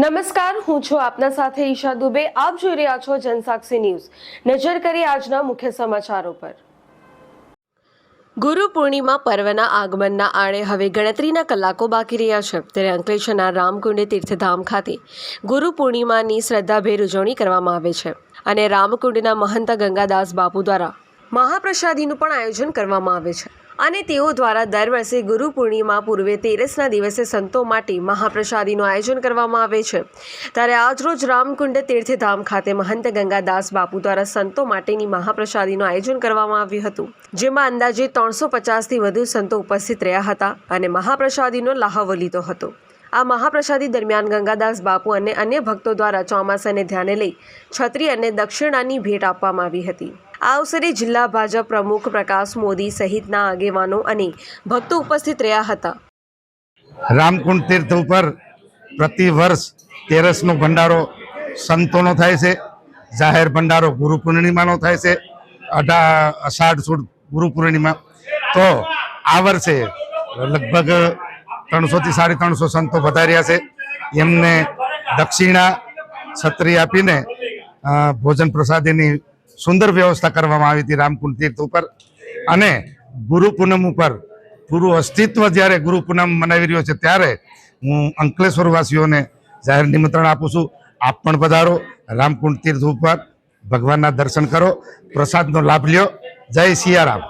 નમસ્કાર, હું છું આપના સાથે ઈશા દુબે. આપ જોઈ રહ્યા છો જનસાક્ષી ન્યૂઝ. નજર કરી આજના મુખ્ય સમાચારો પર. ગુરુ પૂર્ણિમા પર્વના આગમનના આડે હવે ગણતરીના કલાકો બાકી રહ્યા છે. ત્યારે અંકલેશ્વરના રામકુંડ તીર્થધામ ખાતે ગુરુ પૂર્ણિમાની શ્રદ્ધાભેર ઉજવણી કરવામાં આવે છે અને રામકુંડના મહંત ગંગાદાસ બાપુ દ્વારા મહાપ્રસાદીનું પણ આયોજન કરવામાં આવે છે. અને તેઓ દ્વારા દર વર્ષે ગુરુ પૂર્ણિમા પૂર્વે તેરસના દિવસે સંતો માટે મહાપ્રસાદીનું આયોજન કરવામાં આવે છે. ત્યારે આજરોજ રામકુંડ તીર્થધામ ખાતે મહંત ગંગાદાસ બાપુ દ્વારા સંતો માટેની મહાપ્રસાદીનું આયોજન કરવામાં આવ્યું હતું. જેમાં અંદાજે ત્રણસો પચાસથી વધુ સંતો ઉપસ્થિત રહ્યા હતા અને મહાપ્રસાદીનો લહાવો લીધો હતો. આ મહાપ્રસાદી દરમિયાન ગંગાદાસ બાપુ અને અન્ય ભક્તો દ્વારા ચોમાસાને ધ્યાને લઈ છત્રી અને દક્ષિણાની ભેટ આપવામાં આવી હતી. આ અવસરે જિલ્લા ભાજપ પ્રમુખ પ્રકાશ મોદી સહિતના આગેવાનો અને ભક્તો ઉપસ્થિત રહ્યા હતા. રામકુંડ તીર્થ ઉપર પ્રતિ વર્ષ તેરસનો ભંડારો સંતોનો થાય છે. જાહેર ભંડારો ગુરુ પૂર્ણિમાનો થાય છે. અઢા, અષાઢ સુદ ગુરુ પૂર્ણિમા. તો આ વર્ષે લગભગ ત્રણસોથી સાડી ત્રણસો સંતો વધાર્યા છે. એમને દક્ષિણા છત્રી આપીને ભોજન પ્રસાદીની સુંદર વ્યવસ્થા કરવામાં આવી હતી રામકુંડ તીર્થ ઉપર. અને ગુરુ પૂનમ ઉપર, પૂરું અસ્તિત્વ જ્યારે ગુરુ પૂનમ મનાવી રહ્યો છે ત્યારે હું અંકલેશ્વરવાસીઓને જાહેર નિમંત્રણ આપું છું. આપ પણ પધારો, રામકુંડ તીર્થ ઉપર ભગવાનના દર્શન કરો, પ્રસાદનો લાભ લ્યો. જય સિયારામ.